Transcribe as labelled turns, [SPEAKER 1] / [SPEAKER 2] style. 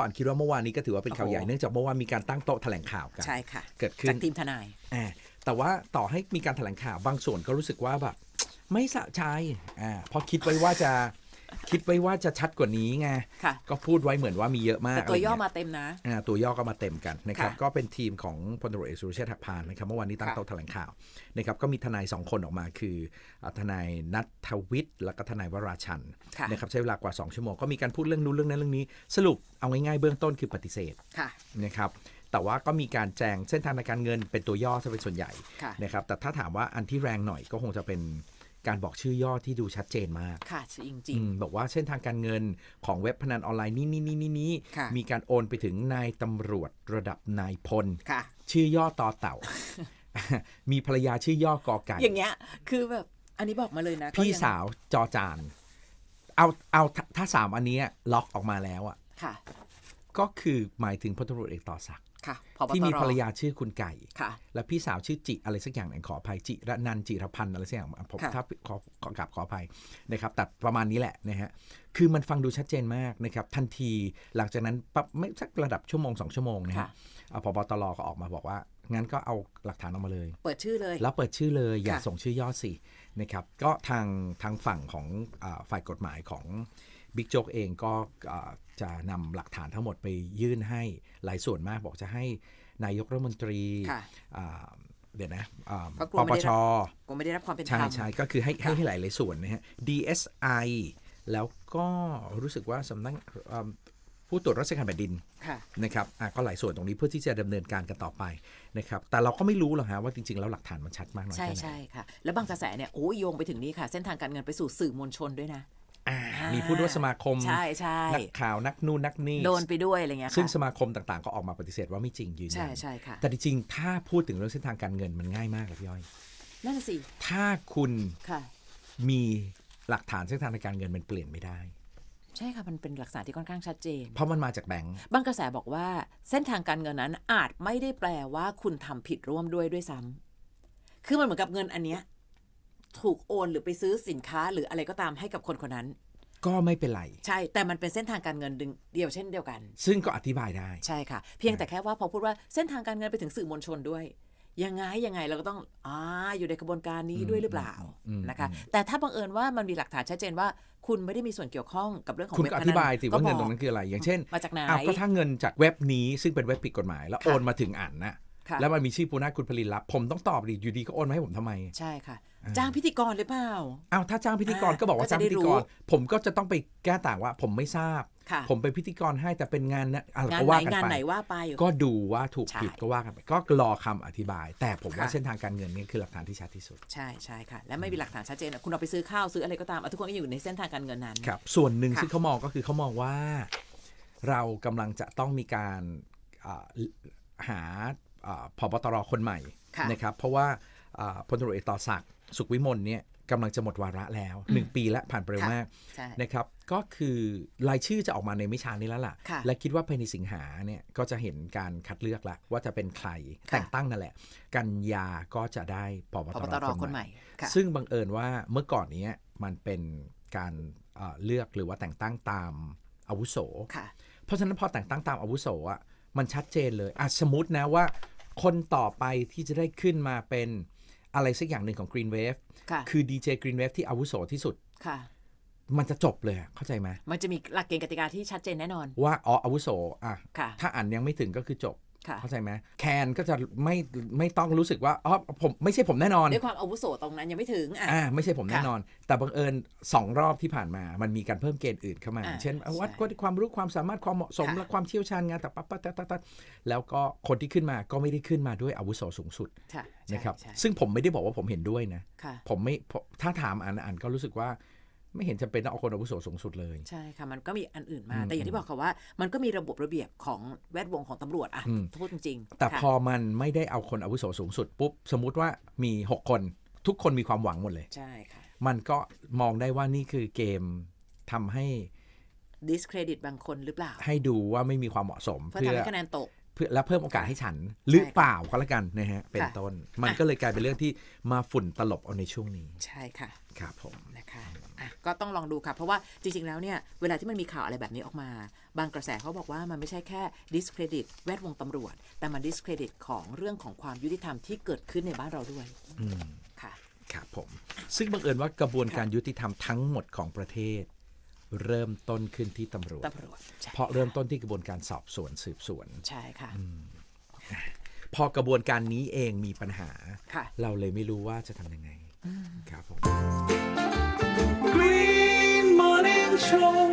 [SPEAKER 1] ราะอันคิดว่าเมื่อวานนี้ก็ถือว่าเป็นข่าวใหญ่
[SPEAKER 2] โอ้โห
[SPEAKER 1] เนื่องจากเมื่อวานมีการตั้งโต๊ะแถลงข่าวกัน
[SPEAKER 2] ใช่ค่ะ
[SPEAKER 1] เกิดขึ้น
[SPEAKER 2] จากทีมทนาย
[SPEAKER 1] อ่าแต่ว่าต่อให้มีการแถลงข่าวบางส่วนก็รู้สึกว่าแบบไม่สะใจอ่าเพราะคิดไว้ว่าจะ คิดไว้ว่าจะชัดกว่านี้ไง
[SPEAKER 2] ค่ะ
[SPEAKER 1] ก็พูดไว้เหมือนว่ามีเยอะมาก
[SPEAKER 2] แต่ตัวย่อ
[SPEAKER 1] อะไรเงี้ย
[SPEAKER 2] มาเต็มนะ
[SPEAKER 1] อ่าตัวย่อก็มาเต็มกันนะครับ
[SPEAKER 2] ค่ะ
[SPEAKER 1] ก็เป็นทีมของพลตำรวจเอกสุรเชษฐ์หักพานนะครับเมื่อวานนี้ตั้ง
[SPEAKER 2] ค่ะ
[SPEAKER 1] โต๊ะแถลงข่าวนะครับก็มีทนายสองคนออกมาคืออ่าทนายนัทวิทย์แล้วก็ทนายวราชัน
[SPEAKER 2] ค่ะ
[SPEAKER 1] นะครับใช้เวลากว่า 2 ชั่วโมงก็มีการพูดเรื่องนู้นเรื่องนั้นเรื่องนี้ สรุปเอาง่ายๆเบื้องต้นคือปฏิเสธ
[SPEAKER 2] ค่ะ
[SPEAKER 1] นะครับแต่ว่าก็มีการแจงเส้นทางในการเงินเป็นตัวย่อซะเป็นส่วนใหญ่
[SPEAKER 2] ค่ะ
[SPEAKER 1] นะครับแต่ถ้าถามว่าอันที่แรงหน่อยก็คงจะเป็น การบอกชื่อย่อที่ดูชัดเจนมาก
[SPEAKER 2] ค่ะจริงจริ
[SPEAKER 1] อื
[SPEAKER 2] ง
[SPEAKER 1] มบอกว่าเส้นทางการเงินของเว็บพนันออนไลน์นี้นี้นี้นี้นี้
[SPEAKER 2] ค่ะ
[SPEAKER 1] มีการโอนไปถึงนายตำรวจระดับนายพล
[SPEAKER 2] ค่ะ
[SPEAKER 1] ชื่อย่อต่อเต่า มีภรรยาชื่อย่อกอไก่
[SPEAKER 2] อย่างเงี้ย คือแบบอันนี้บอกมาเลยนะก็
[SPEAKER 1] พี่
[SPEAKER 2] ยัง
[SPEAKER 1] สาวจอจาน เอาเอาถ้าถ้าสามอันเนี้ยล็อกออกมาแล้วอะ
[SPEAKER 2] ค่ะ
[SPEAKER 1] ก็คือหมายถึงพลตำรวจเอกต่อศักดิ์
[SPEAKER 2] ค่ะพบ
[SPEAKER 1] ที่มี
[SPEAKER 2] ต
[SPEAKER 1] ภรรยาชื่อคุณไก่
[SPEAKER 2] ค่ะ
[SPEAKER 1] และพี่สาวชื่อจิอะไรสักอย่างหนึ่งขออภัยจิระนันจิรพันธ์อะไรสักอย่างผม
[SPEAKER 2] ค่ะ
[SPEAKER 1] ถ้าขอขอกลับขออภัยนะครับแต่ประมาณนี้แหละนะฮะคือมันฟังดูชัดเจนมากนะครับ ทันทีหลังจากนั้นปั๊บไม่สักระดับชั่วโมงสองชั่วโมงนะ
[SPEAKER 2] ค่ะ
[SPEAKER 1] ฮะอ่าพบตรก็ออกมาบอกว่างั้นก็เอาหลักฐานออกมาเลย
[SPEAKER 2] เปิดชื่อเลย
[SPEAKER 1] แล้วเปิดชื่อเลย อย่า
[SPEAKER 2] ค่ะ
[SPEAKER 1] ส่งชื่อย่อสินะครับ ก็ทางทางฝั่งของอาฝ่ายกฎหมายของ บิ๊กโจ๊กเองก็อ่าจะนำหลักฐานทั้งหมดไปยื่นให้หลายส่วนมากบอกจะให้นายกรัฐมนตรี
[SPEAKER 2] ค่ะ
[SPEAKER 1] อ่าเดี๋ยวนะอ่า
[SPEAKER 2] เพราะกลั
[SPEAKER 1] ป
[SPEAKER 2] วไม่
[SPEAKER 1] ป
[SPEAKER 2] ได้
[SPEAKER 1] ช
[SPEAKER 2] กูไม่ได้รับความเป็นธร
[SPEAKER 1] ใช่
[SPEAKER 2] รม
[SPEAKER 1] ใช่ก็คือให้ให้
[SPEAKER 2] ค่ะ
[SPEAKER 1] ให้หลายหลายส่วนนะฮะ DSI แล้วก็รู้สึกว่าสำนักอ่าผู้ตรวจราชการแผ่นดิน
[SPEAKER 2] ค่ะ
[SPEAKER 1] นะครับอะก็หลายส่วนตรงนี้เพื่อที่จะดำเนินการกันต่อไปนะครับแต่เราก็ไม่รู้หรอกฮะว่าจริง ๆ แล้วหลักฐานมันชัดมากน้อย
[SPEAKER 2] ใช่
[SPEAKER 1] แค่ไหน
[SPEAKER 2] ใช่ค่ะ แล้วบางกระแสเนี่ยโอ้ยโยงไปถึงนี่ค่ะ เส้นทางการเงินไปสู่สื่อมวลชนด้วยนะ
[SPEAKER 1] อ่า
[SPEAKER 2] อ่า มี
[SPEAKER 1] มีผู้ด้วยสมาคม
[SPEAKER 2] ใช่ใช่
[SPEAKER 1] นักข่าวนักนู่นนักนี่
[SPEAKER 2] โดนไปด้วยอะไรเงี้ยค่ะ
[SPEAKER 1] ซึ่งสมาคมต่างๆ ก็ออกมาปฏิเสธว่าไม่จริงยืนยั
[SPEAKER 2] ใช่ใช่ค่ะ
[SPEAKER 1] แต่จริงๆถ้าพูดถึงเรื่องเส้นทางการเงินมันง่ายมากเลยพี่ย้อย
[SPEAKER 2] นั่นนะสิ
[SPEAKER 1] ถ้าคุณ
[SPEAKER 2] ค่ะ
[SPEAKER 1] มีหลักฐานเส้นทางในการเงินมันเปลี่ยนไม่ได้
[SPEAKER 2] ใช่ค่ะมันเป็นหลักฐานที่ค่อนข้างชัดเจน
[SPEAKER 1] เพราะมันมาจากแบงก์
[SPEAKER 2] บางกระแสบอกว่าเส้นทางการเงินนั้นอาจไม่ได้แปลว่าคุณทำผิดร่วมด้วยด้วยซ้ำคือมันเหมือนกับเงินอันเนี้ยถูกโอนหรือไปซื้อสินค้าหรืออะไรก็ตามให้กับคนคนนั้น
[SPEAKER 1] ก็ไม่เป็นไร
[SPEAKER 2] ใช่ แต่มันเป็นเส้นทางการเงินดึงเดียวเช่นเดียวกัน
[SPEAKER 1] ซึ่งก็อธิบายได้
[SPEAKER 2] ใช่ค่ะ เพียงแต่แค่ว่าพอพูดว่าเส้นทางการเงินไปถึงสื่อมวลชนด้วย ยังไงยังไงเราก็ต้องอ่าอยู่ในกระบวนการนี้ด้วยหรือเปล่า
[SPEAKER 1] อืม
[SPEAKER 2] นะคะ แต่ถ้าบังเอิญว่ามันมีหลักฐานชัดเจนว่า คุณไม่ได้มีส่วนเกี่ยวข้องกับเรื่องของ
[SPEAKER 1] คุณ
[SPEAKER 2] เว็บ
[SPEAKER 1] ก็อ
[SPEAKER 2] พนัน
[SPEAKER 1] ธิบายสิว่าเงินตรง
[SPEAKER 2] บ
[SPEAKER 1] นั้
[SPEAKER 2] อก
[SPEAKER 1] นคืออะไร อย่างเช่น
[SPEAKER 2] มาจากไหน
[SPEAKER 1] อ้าวก็ถ้าเงินจากเว็บนี้ซึ่งเป็นเว็บผิดกฎหมาย แล้ว
[SPEAKER 2] ค่ะ
[SPEAKER 1] โอนมาถึงอันนะ
[SPEAKER 2] ค่ะ
[SPEAKER 1] แล้วมันมีชื่อปูนาคุณผลินรับผมต้องตอบดิอยู่ดีก็โอนมาให้ผมทำไม
[SPEAKER 2] ใช่ค่ะ จ้างพิธีกรหรือเปล่า
[SPEAKER 1] อ้าวถ้าจ้างพิธีกร
[SPEAKER 2] อ่า
[SPEAKER 1] ก็บอกว่า
[SPEAKER 2] ก็จะ
[SPEAKER 1] จ้างพิธี
[SPEAKER 2] ได้รู้
[SPEAKER 1] กร ผมก็จะต้องไปแก้ต่างว่าผมไม่ทราบ
[SPEAKER 2] ค่ะ
[SPEAKER 1] ผมเป็นพิธีกรให้แต่เป็นงานนะอะไร
[SPEAKER 2] งาน
[SPEAKER 1] ก็
[SPEAKER 2] ไหน
[SPEAKER 1] ว่ากัน
[SPEAKER 2] งาน
[SPEAKER 1] ไป
[SPEAKER 2] ไหนว่าไป
[SPEAKER 1] ก็ดูว่าถูก
[SPEAKER 2] ใช่
[SPEAKER 1] ผิดก็ว่ากันไปก็รอคำอธิบาย แต่ผมว่า
[SPEAKER 2] ค่ะ
[SPEAKER 1] เส้นทางการเงินนี่คือหลักฐานที่ชัดที่สุด
[SPEAKER 2] ใช่ใช่ค่ะ และไม่มีหลักฐานชัดเจนอะคุณเอาไปซื้อข้าวซื้ออะไรก็ตามอะทุกคนก็อยู่ในเส้นทางการเงินนั้น
[SPEAKER 1] ครับส่วนหนึ่ง
[SPEAKER 2] ค่ะ
[SPEAKER 1] ที่เขามองก็คือเขามองว่าเรากำลังจะต้องมีการอ่าหาอ่า พบตรคนใหม่
[SPEAKER 2] ค่ะ
[SPEAKER 1] นะครับเพราะว่าอ่าพลตำรวจเอกต่อศักดิ์สุขวิมลเนี่ยกำลังจะหมดวาระแล้วหนึ่งปีและผ่านไปเร็ว
[SPEAKER 2] ค่ะ
[SPEAKER 1] มาก
[SPEAKER 2] ใช่
[SPEAKER 1] นะครับก็คือรายชื่อจะออกมาในไม่ช้านี้แล้วล่ะ
[SPEAKER 2] ค่ะ
[SPEAKER 1] และคิดว่าภายในสิงหาเนี่ยก็จะเห็นการคัดเลือกละว่าจะเป็นใคร
[SPEAKER 2] ค่ะ
[SPEAKER 1] แต่งตั้งนั่นแหละ กันยาก็จะได้พบ
[SPEAKER 2] พ
[SPEAKER 1] ต
[SPEAKER 2] บ
[SPEAKER 1] ร
[SPEAKER 2] ตร
[SPEAKER 1] ค
[SPEAKER 2] คนน
[SPEAKER 1] ให
[SPEAKER 2] ให
[SPEAKER 1] ม่
[SPEAKER 2] ม่ค่ะ
[SPEAKER 1] ซึ่งบังเอิญว่าเมื่อก่อนเนี้ยมันเป็นการเอ่อเลือกหรือว่าแต่งตั้งตามอาวุโส
[SPEAKER 2] ค่ะ
[SPEAKER 1] เพราะฉะนั้นพอแต่งตั้งตามอาวุโสอะ มันชัดเจนเลยอะสมมตินะว่า คนต่อไปที่จะได้ขึ้นมาเป็นอะไรสักอย่างหนึ่งของ Green Wave
[SPEAKER 2] ค่ะ
[SPEAKER 1] คือดีเจ Green Wave ที่อาวุโสที่สุด
[SPEAKER 2] ค่ะ
[SPEAKER 1] มันจะจบเลยอะเข้าใจไหม
[SPEAKER 2] มันจะมีหลักเกณฑ์กติกาที่ชัดเจนแน่นอน
[SPEAKER 1] ว่าอ๋ออาวุโสอะ
[SPEAKER 2] ค่ะ
[SPEAKER 1] ถ้าอ่านยังไม่ถึงก็คือจบ
[SPEAKER 2] ค่ะ
[SPEAKER 1] เข้าใจไหมแคนก็จะไม่ไม่ต้องรู้สึกว่าอ๋อผมไม่ใช่ผมแน่นอน
[SPEAKER 2] ด้วยความอาวุโสตรงนั้นยังไม่ถึงอะ
[SPEAKER 1] อ่าไม่ใช่ผม
[SPEAKER 2] ค่ะ
[SPEAKER 1] แน่นอน แต่บังเอิญสองรอบที่ผ่านมา มันมีการเพิ่มเกณฑ์อื่นเข้ามา
[SPEAKER 2] อ่า
[SPEAKER 1] เช่น
[SPEAKER 2] ใช่
[SPEAKER 1] วัดความรู้ความสามารถความเหมาะสม
[SPEAKER 2] ค่ะ
[SPEAKER 1] และความเชี่ยวชาญงานแต่ปั๊บปั๊บตัดตัดตัดแล้วก็คนที่ขึ้นมาก็ไม่ได้ขึ้นมาด้วยอาวุโสสูงสุด
[SPEAKER 2] ค่ะใช่
[SPEAKER 1] นะครับ
[SPEAKER 2] ใช่
[SPEAKER 1] ซึ่งผมไม่ได้บอกว่าผมเห็นด้วยนะ
[SPEAKER 2] ค่ะ
[SPEAKER 1] ผมไม่ผมถ้าถามอ่านอ่านก็รู้สึกว่า ไม่เห็นจำเป็นต้องเอาคนอาวุโสสูงสุดเลย
[SPEAKER 2] ใช่ค่ะมันก็มีอันอื่นมา
[SPEAKER 1] อืม
[SPEAKER 2] แต่อย่างที่บอกค่ะว่า มันก็มีระบบระเบียบของแวดวงของตำรวจอะ
[SPEAKER 1] อืม
[SPEAKER 2] พูดจริงๆ
[SPEAKER 1] แต่
[SPEAKER 2] ค่ะ
[SPEAKER 1] พอมันไม่ได้เอาคนอาวุโสสูงสุดปุ๊บสมมุติว่ามี 6 คน ทุกคนมีความหวังหมดเลย
[SPEAKER 2] ใช่ค่ะ
[SPEAKER 1] มันก็มองได้ว่านี่คือเกมทำให้
[SPEAKER 2] discredit บางคนหรือเปล่า
[SPEAKER 1] ให้ดูว่าไม่มีความเหมาะสม
[SPEAKER 2] เพื่อทำให้คะแนนตก
[SPEAKER 1] เพื่อและเพิ่มโอกาสให้ฉันหรือเปล่าก็แล้วกันนะฮะเป็น
[SPEAKER 2] ค่ะ
[SPEAKER 1] ต้น มันก็เลยกลายเป็นเรื่องที่มาฝุ่นตลบเอาในช่วงนี้
[SPEAKER 2] ใช่ค่ะ
[SPEAKER 1] ครับผม
[SPEAKER 2] นะคะ อะก็ต้องลองดูค่ะ เพราะว่าจริง ๆ แล้วเนี่ย เวลาที่มันมีข่าวอะไรแบบนี้ออกมา บางกระแสเขาบอกว่ามันไม่ใช่แค่ discredit แวดวงตำรวจ แต่มัน discredit ของเรื่องของความยุติธรรมที่เกิดขึ้นในบ้านเราด้วยค่ะ
[SPEAKER 1] ครับผม ซึ่งบังเอิญว่ากระบวนการยุติธรรมทั้งหมดของประเทศ เริ่มต้นขึ้นที่ตำรวจ
[SPEAKER 2] ตำรวจใช่
[SPEAKER 1] เพราะเริ่มต้นที่กระบวนการสอบสวนสืบสวน
[SPEAKER 2] ใช่ค่ะ
[SPEAKER 1] พอกระบวนการนี้เองมีปัญหา
[SPEAKER 2] ค่ะ
[SPEAKER 1] เราเลยไม่รู้ว่าจะทำยังไง ค